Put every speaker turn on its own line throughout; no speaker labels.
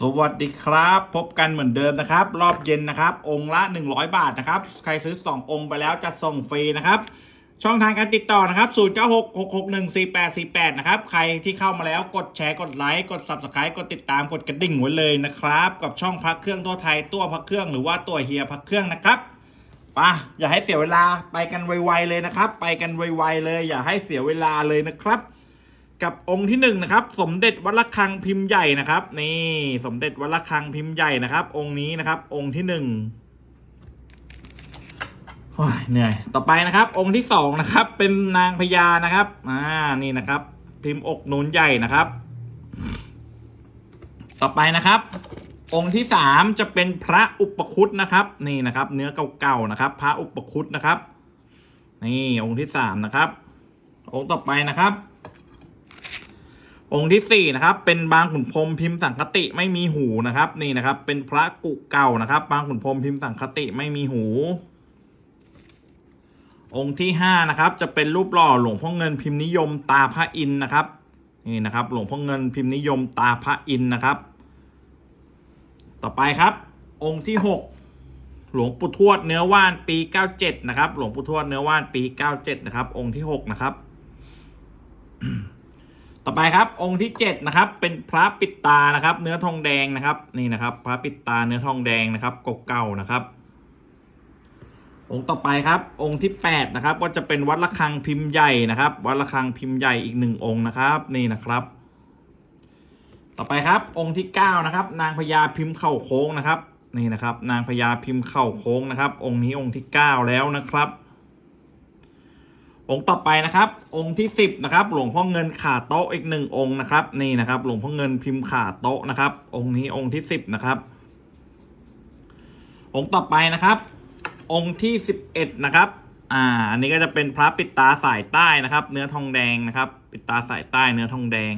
สวัสดีครับ พบกันเหมือนเดิมนะครับ รอบเย็นนะครับ องค์ละ 100 บาทนะครับ ใครซื้อ 2 องค์ไปแล้วจะส่งฟรีนะครับ ช่องทางการติดต่อนะครับ 0 9 6 6 6 1 4 8 4 8 นะครับ ใครที่เข้ามาแล้วกดแชร์กดไลค์กด Subscribe กดติดตามกดกระดิ่งไว้เลยนะครับ กับช่องพักเครื่องทั่วไทยตัวพักเครื่องหรือว่าตัวเฮียพักเครื่องนะครับไปะอย่าให้เสียเวลาไปกันไวๆเลยนะครับ ไปกันไวๆเลย อย่าให้เสียเวลาเลยนะครับ กับองค์ที่หนึ่งนะครับ สมเด็จวัดระฆังพิมพ์ใหญ่นะครับ นี่สมเด็จวัดระฆังพิมพ์ใหญ่นะครับ องค์นี้นะครับ องค์ที่หนึ่งโอ้ยเหนื่อยต่อไปนะครับ องค์ที่สองนะครับ เป็นนางพญานะครับอ่านี่นะครับ พิมพ์อกนูนใหญ่นะครับ ต่อไปนะครับ องค์ที่สามจะเป็นพระอุปคุตนะครับ นี่นะครับ เนื้อเก่าๆนะครับ พระอุปคุตนะครับ นี่องค์ที่สามนะครับ องค์ต่อไปนะครับ องค์ที่สี่นะครับ เป็นบางขุนพรมพิมพ์สังคติไม่มีหูนะครับ นี่นะครับ เป็นพระกุเก่านะครับ บางขุนพรมพิมพ์สังคติไม่มีหู องค์ที่ห้านะครับ จะเป็นรูปหล่อหลวงพ่อเงินพิมพ์นิยมตาพระอินนะครับ นี่นะครับ หลวงพ่อเงินพิมพ์นิยมตาพระอินนะครับ ต่อไปครับ องค์ที่หกหลวงปู่ทวดเนื้อว่านปีเก้าเจ็ดนะครับ หลวงปู่ทวดเนื้อว่านปีเก้าเจ็ดนะครับ องค์ที่หกนะครับ อไปครับองค์ที่เจ็ดนะครับเป็นพระปิดตานะครับ เนื้อทองแดงนะครับนี่นะครับ พระปิดตาเนื้อทองแดงนะครับเก่าๆนะครับ องค์ต่อไปครับ องค์ที่แปดนะครับก็จะเป็นวัดระฆังพิมพ์ใหญ่นะครับ วัดระฆังพิมพ์ใหญ่อีกหนึ่งองค์นะครับ นี่นะครับ ต่อไปครับองค์ที่เก้านะครับ นางพญาพิมพ์เข่าโค้งนะครับนี่นะครับ นางพญาพิมพ์เข่าโค้งนะครับ องค์นี้องค์ที่เก้าแล้วนะครับ องค์ต่อไปนะครับ องค์ที่สิบนะครับหลวงพ่อเงินขาโต๊ะอีกหนึ่งองค์นะครับนี่นะครับ หลวงพ่อเงินพิมพ์ขาโต๊ะนะครับ องค์นี้องค์ที่สิบนะครับ องค์ต่อไปนะครับ องค์ที่สิบเอ็ดนะครับอ่าอันนี้ก็จะเป็นพระปิดตาสายใต้นะครับ เนื้อทองแดงนะครับ ปิดตาสายใต้เนื้อทองแดง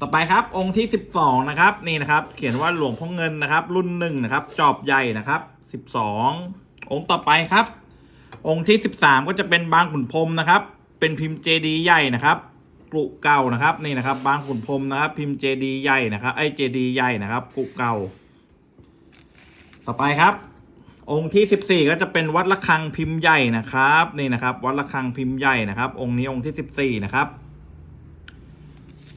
ต่อไปครับ องค์ที่สิบสองนะครับนี่นะครับ เขียนว่าหลวงพ่อเงินนะครับ รุ่นหนึ่งนะครับ จอบใหญ่นะครับสิบสององค์ต่อไปครับ องค์ที่สิบสามก็จะเป็นบางขุนพรมนะครับ เป็นพิมพ์เจดีใหญ่นะครับกรุเก่านะครับนี่นะครับ บางขุนพรมนะครับ พิมพ์เจดีใหญ่นะครับไอเจดีใหญ่นะครับกรุเก่า ต่อไปครับ องค์ที่สิบสี่ก็จะเป็นวัดระฆังพิมพ์ใหญ่นะครับนี่นะครับ วัดระฆังพิมพ์ใหญ่นะครับ องค์นี้องค์ที่สิบสี่นะครับ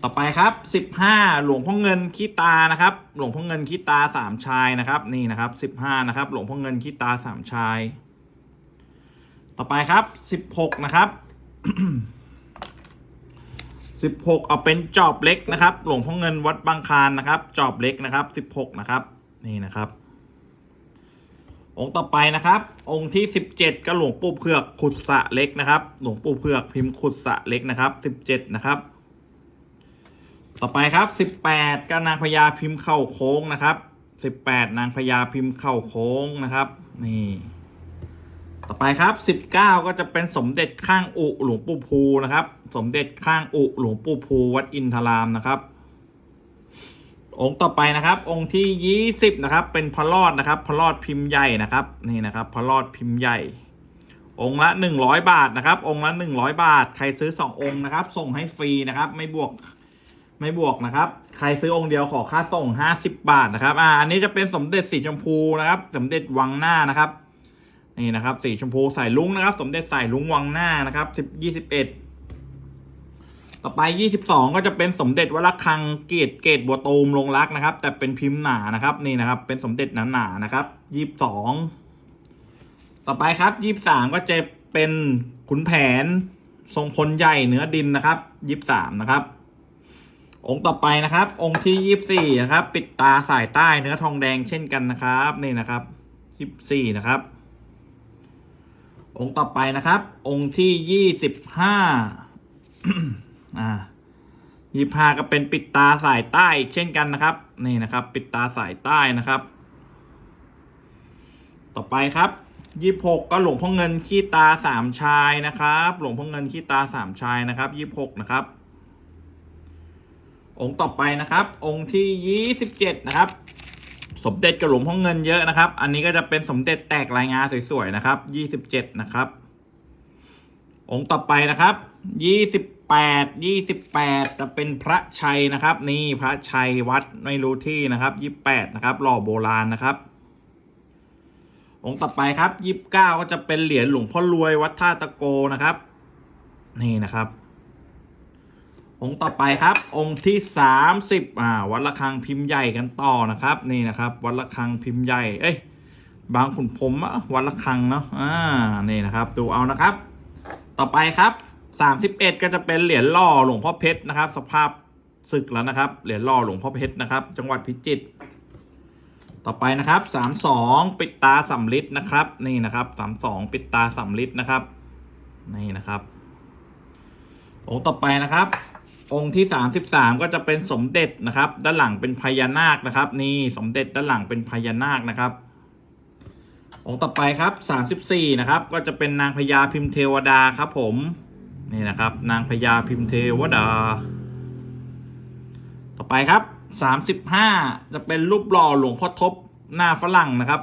ต่อไปครับสิบห้าหลวงพ่อเงินขี้ตานะครับ หลวงพ่อเงินขี้ตาสามชายนะครับ นี่นะครับสิบห้านะครับ หลวงพ่อเงินขี้ตาสามชาย ต่อไปครับสิบหกนะครับสิบหกเอาเป็นจอบเล็กนะครับ หลวงพ่อเงินวัดบางคานนะครับ จอบเล็กนะครับสิบหกนะครับ นี่นะครับ องค์ต่อไปนะครับ องค์ที่สิบเจ็ดก็หลวงปู่เผือกขุดสะเล็กนะครับ หลวงปู่เผือกพิมพ์ขุดสะเล็กนะครับสิบเจ็ดนะครับต่อไปครับสิบแปดก็นางพญาพิมพ์เข้าโค้งนะครับสิบแปดนางพญาพิมพ์เข้าโค้งนะครับ นี่ ต่อไปครับสิบเก้าก็จะเป็นสมเด็จข้างอุหลวงปู่ภูนะครับ สมเด็จข้างอุหลวงปู่ภูวัดอินทรามนะครับ องค์ต่อไปนะครับ องค์ที่ยี่สิบนะครับ เป็นพระรอดนะครับพระรอดพิมพ์ใหญ่นะครับนี่นะครับพระรอดพิมพ์ใหญ่ องค์ละหนึ่งร้อยบาทนะครับ องค์ละหนึ่งร้อยบาท ใครซื้อสององค์นะครับ ส่งให้ฟรีนะครับ ไม่บวกไม่บวกนะครับ ใครซื้อองค์เดียวขอค่าส่งห้าสิบบาทนะครับอ่าอันนี้จะเป็นสมเด็จสีชมพูนะครับ สมเด็จวังหน้านะครับ นี่นะครับสีชมพูสายลุงนะครับ สมเด็จสายลุงวังหน้านะครับสิบยี่สิบเอ็ดต่อไปยี่สิบสองก็จะเป็นสมเด็จวัดระฆังเกตเกตบัวตูมลงรักนะครับ แต่เป็นพิมพ์หนานะครับนี่นะครับ เป็นสมเด็จหนาๆนะครับยี่สิบสองต่อไปครับยี่สิบสามก็จะเป็นขุนแผนทรงพลใหญ่เหนือดินนะครับยี่สิบสามนะครับ องค์ต่อไปนะครับ องค์ที่ยี่สิบสี่นะครับ ปิดตาสายใต้เนื้อทองแดงเช่นกันนะครับ นี่นะครับยี่สิบสี่นะครับ องค์ต่อไปนะครับ องค์ที่ยี่สิบห้าอ่ายี่ห้าก็เป็นปิดตาสายใต้ เช่นกันนะครับ นี่นะครับ ปิดตาสายใต้นะครับ ต่อไปครับยี่หกก็หลวงพ่อเงินขี้ตาสามชายนะครับ หลวงพ่อเงินขี้ตาสามชายนะครับยี่หกนะครับ องค์ต่อไปนะครับ องค์ที่ยี่สิบเจ็ดนะครับ สมเด็จกับหลวงพ่อเงินเยอะนะครับ อันนี้ก็จะเป็นสมเด็จแตกลายงาสวยๆนะครับยี่สิบเจ็ดนะครับ องค์ต่อไปนะครับยี่สิบแปดยี่สิบแปดจะเป็นพระชัยนะครับ นี่พระชัยวัดไม่รู้ที่นะครับยี่แปดนะครับหล่อโบราณนะครับ องค์ต่อไปครับยี่บเก้าก็จะเป็นเหรียญหลวงพ่อรวยวัดท่าตะโกนะครับ นี่นะครับ องค์ต่อไปครับ องค์ที่สามสิบอ่าวัดระฆังพิมพ์ใหญ่กันต่อนะครับ นี่นะครับ วัดระฆังพิมพ์ใหญ่เอ้ยบางขุนพรมอะวัดระฆังเนาะอ่านี่นะครับดูเอานะครับ ต่อไปครับสามสิบเอ็ดก็จะเป็นเหรียญหล่อหลวงพ่อเพชรนะครับ สภาพศึกแล้วนะครับ เหรียญหล่อหลวงพ่อเพชรนะครับ จังหวัดพิจิตรต่อไปนะครับสามสองปิดตาสำลิดนะครับ นี่นะครับสามสองปิดตาสำลิดนะครับ นี่นะครับองค์ต่อไปนะครับ องค์ที่สามสิบสามก็จะเป็นสมเด็จนะครับ ด้านหลังเป็นพญานาคนะครับ นี่สมเด็จด้านหลังเป็นพญานาคนะครับ องค์ต่อไปครับสามสิบสี่นะครับ ก็จะเป็นนางพญาพิมพ์เทวดาครับผมนี่นะครับ นางพญาพิมพ์เทวดา ต่อไปครับสามสิบห้าจะเป็นรูปหล่อหลวงพ่อทบหน้าฝรั่งนะครับ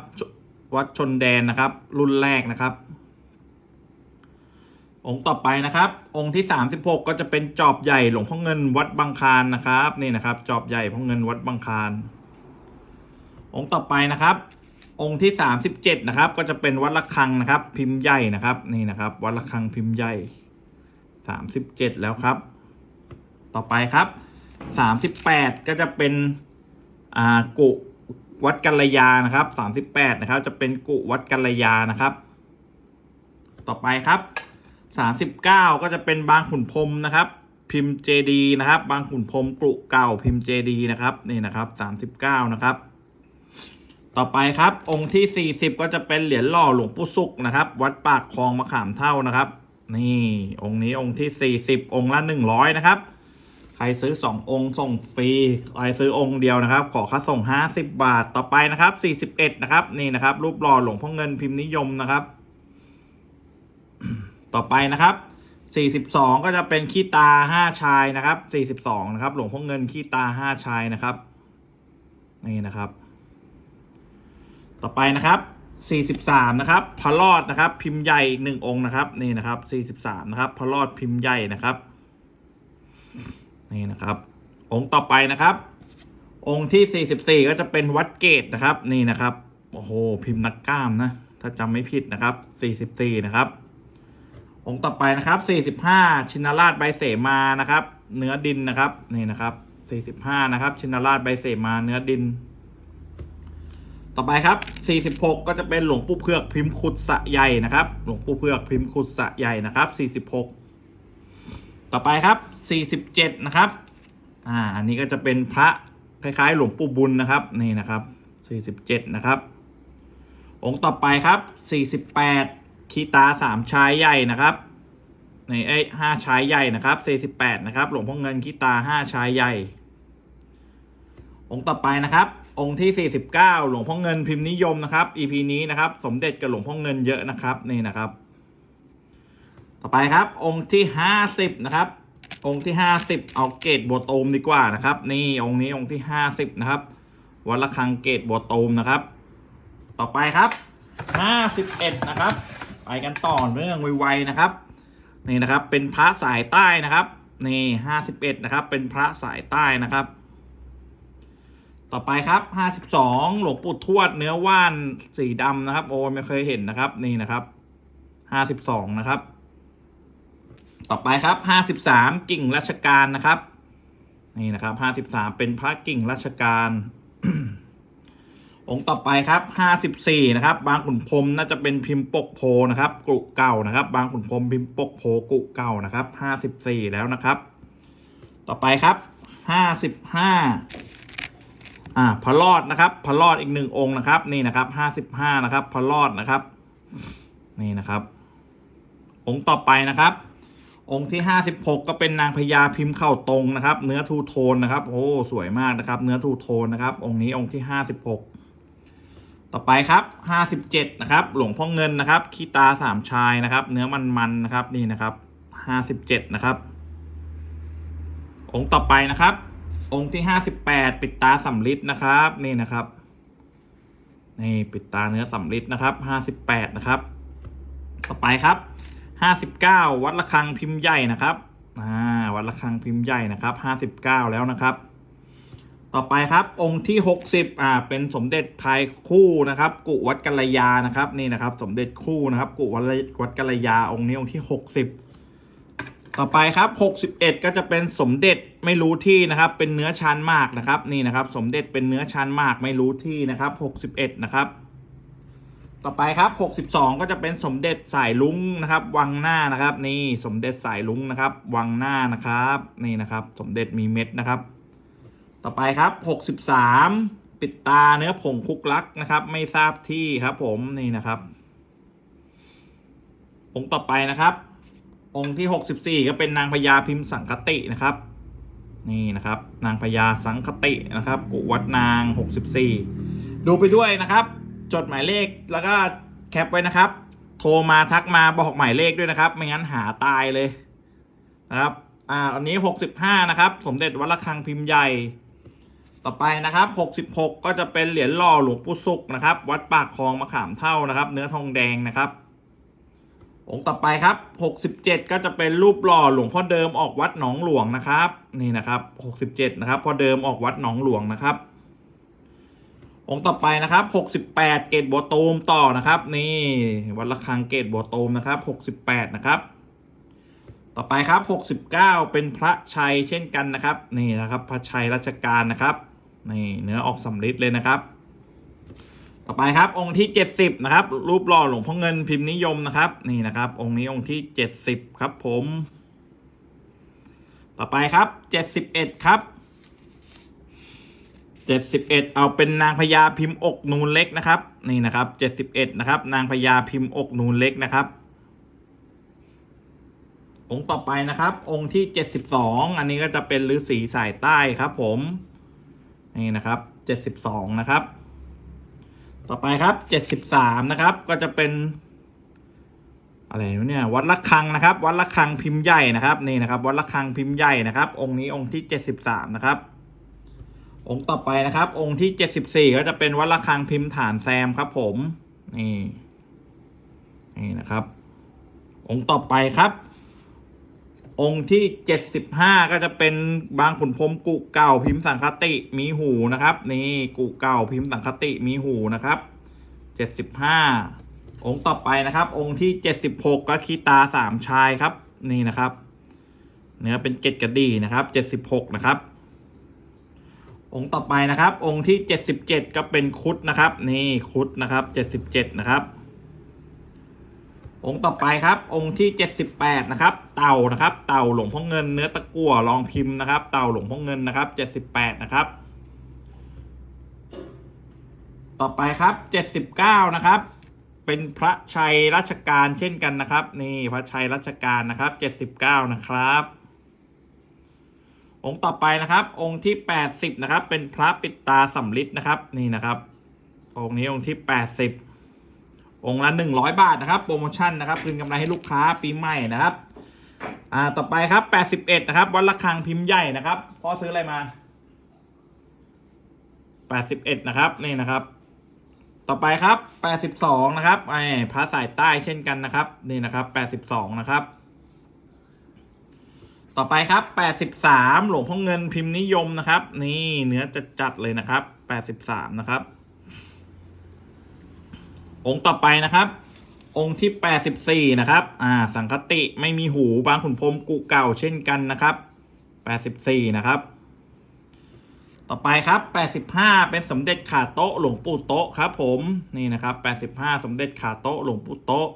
วัดชนแดนนะครับ รุ่นแรกนะครับ องค์ต่อไปนะครับ องค์ที่ 36 ก็จะเป็นจอบใหญ่หลวงพ่อเงินวัดบางคานนะครับนี่นะครับ จอบใหญ่พ่อเงินวัดบางคานองค์ต่อไปนะครับ องค์ที่ 37 นะครับ ก็จะเป็นวัดระฆังนะครับ พิมพ์ใหญ่นะครับนี่นะครับ วัดระฆังพิมพ์ใหญ่ 37 แล้วครับ ต่อไปครับ 38 ก็จะเป็นอ่ากุวัดกัลยานะครับ 38 นะครับ จะเป็นกุวัดกัลยานะครับ ต่อไปครับ สามสิบเก้าก็จะเป็นบางขุนพรมนะครับ พิมพ์เจดีนะครับ บางขุนพรมกรุเก่าพิมพ์เจดีนะครับนี่นะครับสามสิบเก้านะครับ ต่อไปครับองค์ที่สี่สิบก็จะเป็นเหรียญหล่อหลวงปู่สุกนะครับ วัดปากคลองมะขามเท่านะครับ นี่องค์นี้องค์ที่สี่สิบองค์ละหนึ่งร้อยนะครับ ใครซื้อสององค์ส่งฟรีใครซื้อองค์เดียวนะครับ ขอค่าส่งห้าสิบบาทต่อไปนะครับสี่สิบเอ็ดนะครับนี่นะครับรูปหล่อหลวงพ่อเงินพิมพ์นิยมนะครับ ต่อไปนะครับ 42 ก็จะเป็นขี้ตา 5 ชายนะครับ 42 นะครับ หลวงพ่อเงินขี้ตา 5 ชายนะครับ นี่นะครับ ต่อไปนะครับ 43 นะครับพระรอดนะครับ พิมพ์ใหญ่อีกหนึ่งองค์นะครับ นี่นะครับ 43 นะครับพระรอดพิมพ์ใหญ่นะครับ นี่นะครับ องค์ต่อไปนะครับ องค์ที่ 44 ก็จะเป็นวัดเกตนะครับ นี่นะครับ โอ้โห พิมพ์นักกล้ามนะ ถ้าจำไม่ผิดนะครับ 44 นะครับ องค์ต่อไปนะครับ 45 ชินราชใบเสมานะครับ เนื้อดินนะครับนี่นะครับ 45 นะครับ ชินราชใบเสมาเนื้อดิน ต่อไปครับ 46 ก็จะเป็นหลวงปู่เพือกพิมพ์ขุดสะใหญ่นะครับ หลวงปู่เพือกพิมพ์ขุดสะใหญ่นะครับ 46 ต่อไปครับ 47 นะครับอ่าอันนี้ก็จะเป็นพระคล้ายๆ หลวงปู่บุญนะครับนี่นะครับ 47 นะครับ องค์ต่อไปครับ 48 คีตาสามชายใหญ่นะครับในไอ้ห้าชายใหญ่นะครับสี่สิบแปดนะครับ หลวงพ่อเงินคีตาห้าชายใหญ่ องค์ต่อไปนะครับ องค์ที่สี่สิบเก้าหลวงพ่อเงินพิมพ์นิยมนะครับ EP นี้นะครับ สมเด็จกับหลวงพ่อเงินเยอะนะครับนี่นะครับ ต่อไปครับ องค์ที่ห้าสิบนะครับ องค์ที่ห้าสิบเอาเกตบัวตมดีกว่านะครับ นี่องค์นี้องค์ที่ห้าสิบนะครับวัดระฆังเกตบัวตมนะครับ ต่อไปครับห้าสิบเอ็ดนะครับ ไปกันต่อเรื่องไวๆนะครับนี่นะครับ เป็นพระสายใต้นะครับนี่ห้าสิบเอ็ดนะครับ เป็นพระสายใต้นะครับ ต่อไปครับห้าสิบสองหลวงปู่ทวดเนื้อว่านสีดำนะครับ โอ้ไม่เคยเห็นนะครับ นี่นะครับห้าสิบสองนะครับ ต่อไปครับห้าสิบสามกิ่งรัชการนะครับ นี่นะครับห้าสิบสามเป็นพระกิ่งรัชการ องค์ต่อไปครับห้าสิบสี่นะครับ บางขุนพรมน่าจะเป็นพิมพ์ปกโพนะครับ กุเก่านะครับ บางขุนพรมพิมพ์ปกโพกุเก่านะครับห้าสิบสี่แล้วนะครับ ต่อไปครับห้าสิบห้าอ่าพระรอดนะครับพระรอดอีกหนึ่งองค์นะครับ นี่นะครับห้าสิบห้านะครับพระรอดนะครับ นี่นะครับ องค์ต่อไปนะครับ องค์ที่ห้าสิบหกก็เป็นนางพญาพิมพ์เข่าตรงนะครับ เนื้อทูโทนนะครับ โอ้สวยมากนะครับ เนื้อทูโทนนะครับ องค์นี้องค์ที่ห้าสิบหก ต่อไปครับห้าสิบเจ็ดนะครับ หลวงพ่อเงินนะครับขี้ตาสามชายนะครับ เนื้อมันๆนะครับ นี่นะครับห้าสิบเจ็ดนะครับ องค์ต่อไปนะครับ องค์ที่ห้าสิบแปดปิดตาสำลิดนะครับ นี่นะครับนี่ปิดตาเนื้อสำลิดนะครับห้าสิบแปดนะครับ ต่อไปครับห้าสิบเก้าวัดระฆังพิมพ์ใหญ่นะครับอ่าวัดระฆังพิมพ์ใหญ่นะครับห้าสิบเก้าแล้วนะครับ ต่อไปครับองค์ที่หกสิบอ่าเป็นสมเด็จพายคู่นะครับ กุวัดกัลยานะครับนี่นะครับ สมเด็จคู่นะครับ กุวัดวัดกัลยาองค์นี้องค์ที่หกสิบต่อไปครับหกสิบเอ็ดก็จะเป็นสมเด็จไม่รู้ที่นะครับ เป็นเนื้อชานมากนะครับนี่นะครับ สมเด็จเป็นเนื้อชานมากไม่รู้ที่นะครับหกสิบเอ็ดนะครับ ต่อไปครับ 62 ก็จะเป็นสมเด็จสายลุงนะครับ วังหน้านะครับ นี่สมเด็จสายลุงนะครับ วังหน้านะครับ นี่นะครับ สมเด็จมีเม็ดนะครับ ต่อไปครับ 63 ปิดตาเนื้อผงคุกลักนะครับ ไม่ทราบที่ครับผมนี่นะครับ องค์ต่อไปนะครับ องค์ที่ 64 ก็เป็นนางพญาพิมพ์สังคตินะครับ นี่นะครับ นางพญาสังคตินะครับกุวัดนาง 64 ดูไปด้วยนะครับ จดหมายเลขแล้วก็แคปไว้นะครับ โทรมาทักมาบอกหมายเลขด้วยนะครับ ไม่งั้นหาตายเลยนะครับอ่าอันนี้ 65 นะครับ สมเด็จวัดระฆังพิมพ์ใหญ่ ต่อไปนะครับ 66 ก็จะเป็นเหรียญหล่อหลวงปู่สุกนะครับ วัดปากคลองมะขามเท่านะครับ เนื้อทองแดงนะครับ องค์ต่อไปครับ 67 ก็จะเป็นรูปหล่อหลวงพ่อเดิมออกวัดหนองหลวงนะครับ นี่นะครับ 67 นะครับพ่อเดิมออกวัดหนองหลวงนะครับ องค์ต่อไปนะครับ 68 เกตบัวตูมต่อนะครับ นี่วัดระฆังเกตบัวตูมนะครับ 68 นะครับต่อไปครับ 69 เป็นพระชัยเช่นกันนะครับ นี่นะครับ พระชัยรัชกาลนะครับ นี่เนื้อออกสำริดเลยนะครับ ต่อไปครับองค์ที่ 70 นะครับ รูปหล่อหลวงพ่อเงินพิมพ์นิยมนะครับ นี่นะครับ องค์นี้องค์ที่ 70 ครับผม ต่อไปครับ 71 ครับเจ็ดสิบเอ็ดเอาเป็นนางพญาพิมพ์อกนูนเล็กนะครับ นี่นะครับเจ็ดสิบเอ็ดนะครับ นางพญาพิมพ์อกนูนเล็กนะครับ องค์ต่อไปนะครับ องค์ที่เจ็ดสิบสองอันนี้ก็จะเป็นฤาษีสายใต้ครับผม นี่นะครับเจ็ดสิบสองนะครับ ต่อไปครับเจ็ดสิบสามนะครับ ก็จะเป็น อะไรเนี่ยวัดละคังนะครับ วัดละคังพิมพ์ใหญ่นะครับนี่นะครับ วัดละคังพิมพ์ใหญ่นะครับ องค์นี้องค์ที่เจ็ดสิบสามนะครับ องค์ต่อไปนะครับ องค์ที่เจ็ดสิบสี่ก็จะเป็นวัดระฆังพิมพ์ฐานแซมครับ ผมนี่นี่นะครับ องค์ต่อไปครับ องค์ที่เจ็ดสิบห้าก็จะเป็นบางขุนพรมกุเก่าพิมพ์สังคติมีหูนะครับ นี่กุเก่าพิมพ์สังคติมีหูนะครับเจ็ดสิบห้าองค์ต่อไปนะครับ องค์ที่เจ็ดสิบหกก็คีตาสามชายครับ นี่นะครับ เนื้อเป็นเกล็ดกระดีนะครับเจ็ดสิบหกนะครับ องค์ต่อไปนะครับ องค์ที่เจ็ดสิบเจ็ดก็เป็นคุดนะครับ นี่คุดนะครับเจ็ดสิบเจ็ดนะครับ องค์ต่อไปครับ องค์ที่เจ็ดสิบแปดนะครับ เต่านะครับ เต่าหลวงพ่อเงินเนื้อตะกั่วลองพิมพ์นะครับ เต่าหลวงพ่อเงินนะครับเจ็ดสิบแปดนะครับ ต่อไปครับเจ็ดสิบเก้านะครับ เป็นพระชัยรัชกาลเช่นกันนะครับ นี่พระชัยรัชกาลนะครับเจ็ดสิบเก้านะครับ องค์ต่อไปนะครับ องค์ที่แปดสิบนะครับ เป็นพระปิดตาสำริดนะครับ นี่นะครับ องค์นี้องค์ที่แปดสิบ องค์ละหนึ่งร้อยบาทนะครับโปรโมชั่นนะครับคืนกำไรให้ลูกค้าปีใหม่นะครับอ่าต่อไปครับแปดสิบเอ็ดนะครับวัดระฆังพิมพ์ใหญ่นะครับพ่อซื้ออะไรมาแปดสิบเอ็ดนะครับนี่นะครับ ต่อไปครับแปดสิบสองนะครับไอ้พระสายใต้เช่นกันนะครับนี่นะครับแปดสิบสองนะครับ ต่อไปครับ 83 หลวงพ่อเงินพิมพ์นิยมนะครับ นี่เนื้อจะจัดเลยนะครับ 83 นะครับ องค์ต่อไปนะครับ องค์ที่84นะครับ อ่า สังคติไม่มีหูบางขุนพรมกุเก่าเช่นกันนะครับ84นะครับ ต่อไปครับ85เป็นสมเด็จขาโต๊ะหลวงปู่โต๊ะครับ ผมนี่นะครับ85สมเด็จขาโต๊ะหลวงปู่โต๊ะ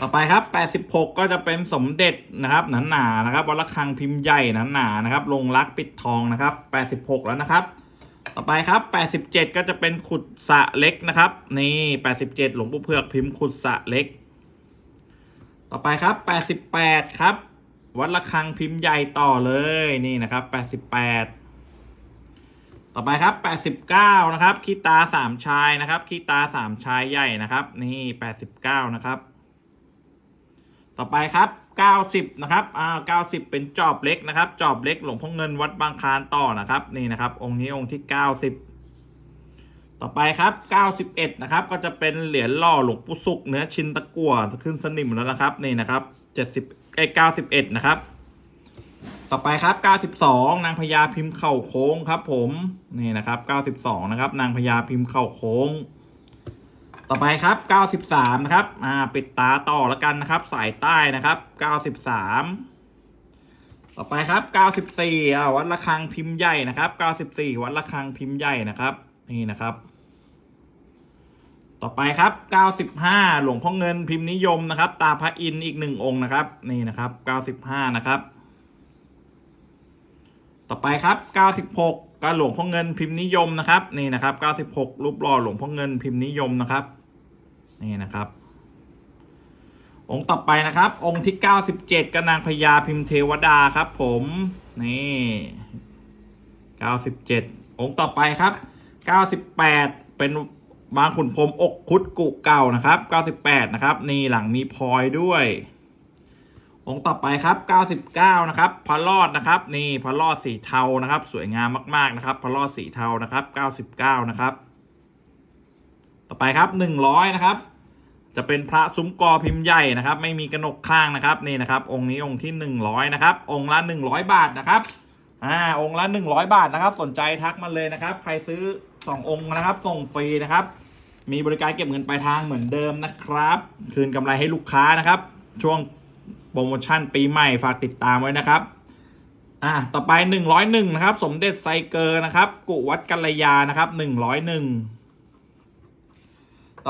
ต่อไปครับ 86 ก็จะเป็นสมเด็จนะครับหนาๆนานะครับวัดระฆังพิมพ์ใหญ่หนาๆนะครับ ลงรักปิดทองนะครับ 86 แล้วนะครับ ต่อไปครับ 87 ก็จะเป็นขุดสะเล็กนะครับ นี่ 87 หลวงปู่เผือกพิมพ์ขุดสะเล็ก ต่อไปครับ 88 ครับ วัดระฆังพิมพ์ใหญ่ต่อเลยนี่นะครับ 88 ต่อไปครับ 89 นะครับ คีตาสามชายนะครับ คีตาสามชายใหญ่นะครับ นี่ 89 นะครับ ต่อไปครับ 90 นะครับ อ่า 90 เป็นจอบเล็กนะครับ จอบเล็กหลวงพ่อเงินวัดบางคานต่อนะครับ นี่นะครับ องค์นี้องค์ที่ 90 ต่อไปครับ 91 นะครับ ก็จะเป็นเหรียญหล่อหลวงปู่สุกเนื้อชินตะกั่วขึ้นสนิมแล้วนะครับ นี่นะครับ 70ไอ้91 นะครับ ต่อไปครับ 92 นางพญาพิมพ์เข่าโค้งครับ ผม นี่นะครับ 92 นะครับ นางพญาพิมพ์เข่าโค้ง ต่อไปครับ 93 นะครับ อ่า ปิดตาต่อแล้วกันนะครับ สายใต้นะครับ 93 ต่อไปครับ 94อ่าวัดระฆังพิมพ์ใหญ่นะครับ 94 วัดระฆังพิมพ์ใหญ่นะครับ นี่นะครับ ต่อไปครับ 95 หลวงพ่อเงินพิมพ์นิยมนะครับ ตาพระอินทร์อีกหนึ่งองค์นะครับ นี่นะครับ 95 นะครับ ต่อไปครับ 96ก็หลวงพ่อเงินพิมพ์นิยมนะครับ นี่นะครับ 96 รูปหล่อหลวงพ่อเงินพิมพ์นิยมนะครับ นี่นะครับ องค์ต่อไปนะครับ องค์ที่ 97ก็นางพญาพิมพ์เทวดาครับ ผม นี่ 97 องค์ต่อไปครับ 98 เป็นบางขุนพรมอกคุดกุเก่านะครับ 98 นะครับ นี่หลังมีพลอยด้วย องค์ต่อไปครับ 99 นะครับพระรอดนะครับ นี่พระรอดสีเทานะครับ สวยงามมาก ๆ นะครับพระรอดสีเทานะครับ 99 นะครับ ต่อไปครับ 100 นะครับ จะเป็นพระซุ้มกอพิมพ์ใหญ่นะครับ ไม่มีกระหนกข้างนะครับนี่นะครับ องค์นี้องค์ที่ 100 นะครับ องค์ละ 100 บาทนะครับอ่าองค์ละ 100 บาทนะครับ สนใจทักมาเลยนะครับ ใครซื้อ 2 องค์นะครับ ส่งฟรีนะครับ มีบริการเก็บเงินปลายทางเหมือนเดิมนะครับ คืนกำไรให้ลูกค้านะครับ ช่วงโปรโมชั่นปีใหม่ฝากติดตามไว้นะครับอ่าต่อไป 101 นะครับ สมเด็จไซเกอร์นะครับ กุวัดกัลยานะครับ 101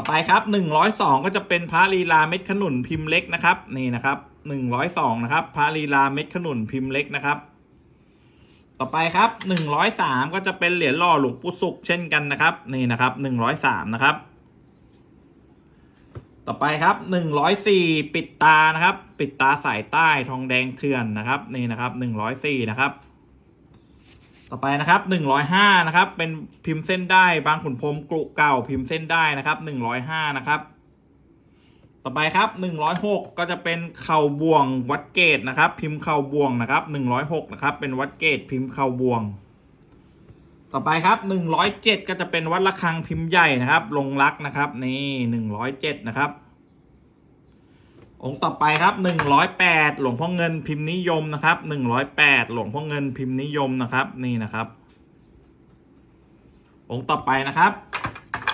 ต่อไปครับ 102 ก็จะเป็นพระลีลาเม็ดขนุนพิมพ์เล็กนะครับ นี่นะครับ102นะครับพระลีลาเม็ดขนุนพิมพ์เล็กนะครับ ต่อไปครับ 103 ก็จะเป็นเหรียญหล่อหลวงปู่สุขเช่นกันนะครับ นี่นะครับ 103 นะครับ ต่อไปครับ 104 ปิดตานะครับ ปิดตาสายใต้ทองแดงเถื่อนนะครับ นี่นะครับ 104 นะครับ ต่อไปนะครับ 105 นะครับ เป็นพิมพ์เส้นได้บางขุนพรมกรุเก่าพิมพ์เส้นได้นะครับ 105 นะครับ ต่อไปครับ 106 ก็จะเป็นเข่าบ่วงวัดเกตนะครับ พิมพ์เข่าบ่วงนะครับ 106 นะครับ เป็นวัดเกตพิมพ์เข่าบ่วง ต่อไปครับ 107 ก็จะเป็นวัดระฆังพิมพ์ใหญ่นะครับ ลงรักนะครับ นี่ 107 นะครับ องค์ต่อไปครับ 108 หลวงพ่อเงินพิมพ์นิยมนะครับ 108 หลวงพ่อเงินพิมพ์นิยมนะครับ นี่นะครับ องค์ต่อไปนะครับ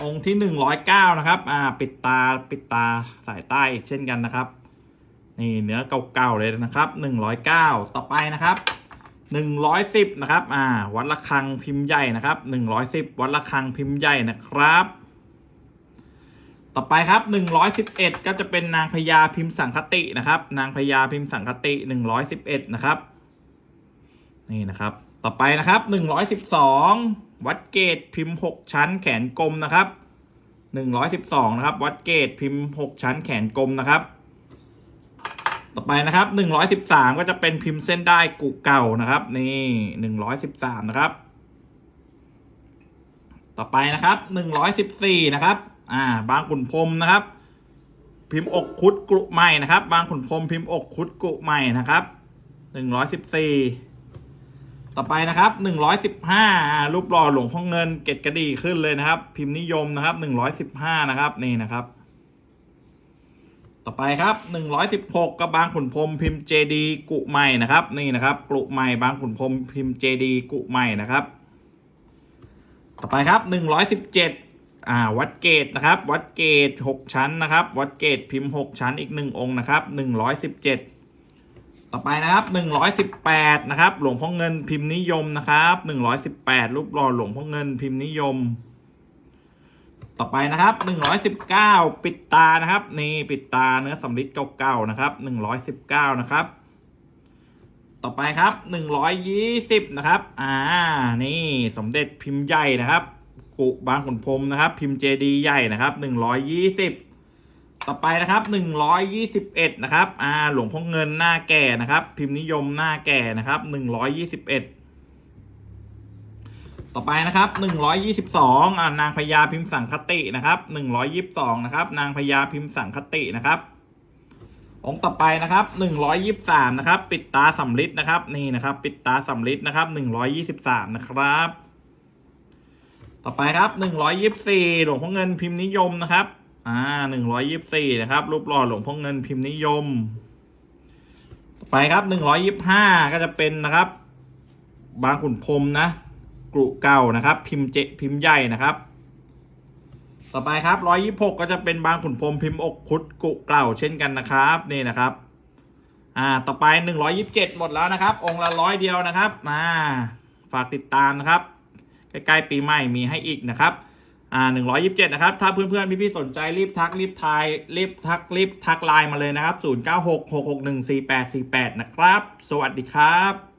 องค์ที่ 109 นะครับ อ่า ปิดตา ปิดตาสายใต้อีกเช่นกันนะครับ นี่เนื้อเก่าๆเลยนะครับ 109 ต่อไปนะครับ 110 นะครับ อ่า วัดระฆังพิมพ์ใหญ่นะครับ 110 วัดระฆังพิมพ์ใหญ่นะครับ ต่อไปครับ 111 ก็จะเป็นนางพญาพิมพ์สังคตินะครับ นางพญาพิมพ์สังคติ 111 นะครับ นี่นะครับ ต่อไปนะครับ 112 วัดเกตพิมพ์ 6 ชั้นแขนกลมนะครับ 112 นะครับ วัดเกตพิมพ์ 6 ชั้นแขนกลมนะครับ ต่อไปนะครับ 113 ก็จะเป็นพิมพ์เส้นได้กุเก่านะครับ นี่ 113 นะครับ ต่อไปนะครับ 114 นะครับ อ่าบางขุนพรมนะครับ พิมพ์อกคุดกรุใหม่นะครับ บางขุนพรมพิมพ์อกคุดกรุใหม่นะครับ114ต่อไปนะครับ115รูปหล่อหลวงพ่อเงินเกตกระดีขึ้นเลยนะครับ พิมพ์นิยมนะครับ115นะครับนี่นะครับต่อไปครับ116กับบางขุนพรมพิมพ์เจดีกุใหม่นะครับ นี่นะครับกุใหม่บางขุนพรมพิมพ์เจดีกุใหม่นะครับ ต่อไปครับ117 อ่าวัดเกตนะครับ วัดเกต6ชั้นนะครับ วัดเกตพิมพ์6ชั้นอีก1องค์นะครับ117ต่อไปนะครับ118นะครับ หลวงพ่อเงินพิมพ์นิยมนะครับ118รูปหล่อหลวงพ่อเงินพิมพ์นิยม ต่อไปนะครับ119ปิดตานะครับนี่ปิดตาเนื้อสำริดเก่าๆนะครับ119นะครับต่อไปครับ 120 นะครับ อ่า นี่สมเด็จพิมพ์ใหญ่นะครับ กุบางขุนพรมนะครับ พิมพ์เจดีย์ใหญ่นะครับ120ต่อไปนะครับ121นะครับอ่าหลวงพ่อเงินหน้าแก่นะครับ พิมพ์นิยมหน้าแก่นะครับ121ต่อไปนะครับ122อ่านางพญาพิมพ์สังคตินะครับ122นะครับนางพญาพิมพ์สังคตินะครับองค์ต่อไปนะครับ123นะครับ ปิดตาสำลิดนะครับ นี่นะครับ ปิดตาสำลิดนะครับ123นะครับ ต่อไปครับ124หลวงพ่อเงินพิมพ์นิยมนะครับ อ่า124นะครับ รูปหล่อหลวงพ่อเงินพิมพ์นิยม ต่อไปครับหนึ่งร้อยยิบห้าก็จะเป็นนะครับ บางขุนพรมนะกรุเก่านะครับ พิมพ์เจพิมพ์ใหญ่นะครับ ต่อไปครับร้อยยิบหกก็จะเป็นบางขุนพรมพิมพ์อกคุดกุเก่าเช่นกันนะครับนี่นะครับ อ่าต่อไปหนึ่งร้อยยิบเจ็ดหมดแล้วนะครับ องค์ละร้อยเดียวนะครับมาฝากติดตามนะครับ ใกล้ๆปีใหม่มีให้อีกนะครับอ่าหนึ่งร้อยยิบเจ็ดนะครับ ถ้าเพื่อนๆ พี่ๆ สนใจรีบทักรีบทายรีบทักรีบทักไลน์มาเลยนะครับศูนย์เก้าหกหกหกหนึ่งสี่แปดสี่แปดนะครับ สวัสดีครับ